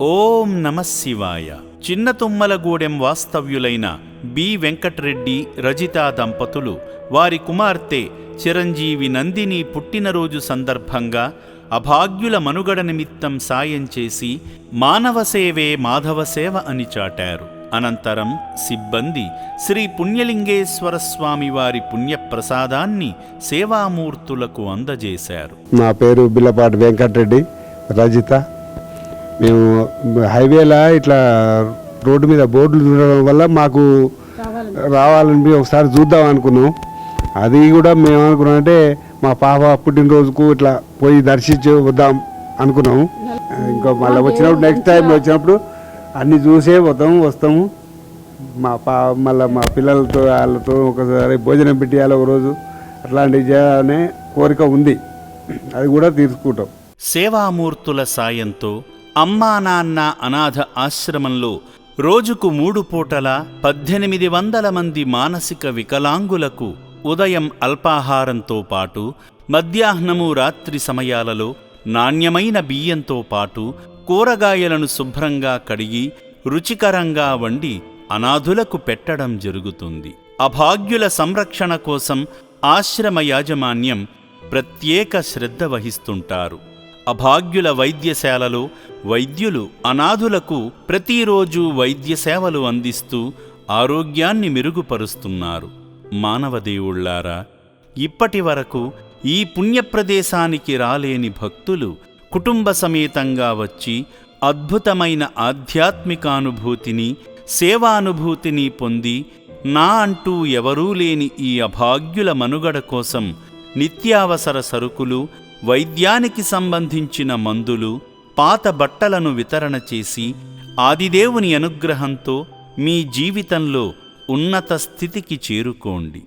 ఓం నమ శివాయ. చిన్న తుమ్మలగూడెం వాస్తవ్యులైన బి వెంకట్రెడ్డి రజితా దంపతులు వారి కుమార్తె చిరంజీవి నందిని పుట్టినరోజు సందర్భంగా అభాగ్యుల మనుగడ నిమిత్తం సాయం చేసి మానవ సేవే మాధవ సేవ అని చాటారు. అనంతరం సిబ్బంది శ్రీ పుణ్యలింగేశ్వర స్వామి వారి పుణ్యప్రసాదాన్ని సేవామూర్తులకు అందజేశారు. నా పేరు బిల్లపాటి వెంకటరెడ్డి రజిత మేము హైవేలా ఇట్లా రోడ్డు మీద బోర్డులు చూడడం వల్ల మాకు రావాలని ఒకసారి చూద్దాం అనుకున్నాం. అది కూడా మేము అనుకున్నాం అంటే మా పాప పుట్టినరోజుకు ఇట్లా పోయి దర్శించి వద్దాం అనుకున్నాము ఇంకా మళ్ళీ వచ్చినప్పుడు నెక్స్ట్ టైం వచ్చినప్పుడు అన్ని చూసే పోతాము వస్తాము. మా పా మళ్ళీ మా పిల్లలతో వాళ్ళతో ఒకసారి భోజనం పెట్టేయాలి ఒకరోజు అట్లాంటివి చేయాలనే కోరిక ఉంది. అది కూడా తీర్చుకుంటాం సేవామూర్తుల సాయంతో అమ్మా నాన్న అనాథ ఆశ్రమంలో రోజుకు మూడు పూటల పద్దెనిమిది వందల మంది మానసిక వికలాంగులకు ఉదయం అల్పాహారంతో పాటు మధ్యాహ్నము రాత్రి సమయాలలో నాణ్యమైన బియ్యంతో పాటు కూరగాయలను శుభ్రంగా కడిగి రుచికరంగా వండి అనాథులకు పెట్టడం జరుగుతుంది. అభాగ్యుల సంరక్షణ కోసం ఆశ్రమ యాజమాన్యం ప్రత్యేక శ్రద్ధ వహిస్తుంటారు. అభాగ్యుల వైద్యశాలలో వైద్యులు అనాథులకు ప్రతిరోజు వైద్య సేవలు అందిస్తూ ఆరోగ్యాన్ని మెరుగుపరుస్తున్నారు. మానవదేవుళ్ళారా ఇప్పటి వరకు ఈ పుణ్యప్రదేశానికి రాలేని భక్తులు కుటుంబ సమేతంగా వచ్చి అద్భుతమైన ఆధ్యాత్మికానుభూతిని సేవానుభూతిని పొంది నా అంటూ ఎవరూ లేని ఈ అభాగ్యుల మనుగడ కోసం నిత్యావసర సరుకులు వైద్యానికి సంబంధించిన మందులు పాత బట్టలను వితరణ చేసి ఆదిదేవుని అనుగ్రహంతో మీ జీవితంలో ఉన్నత స్థితికి చేరుకోండి.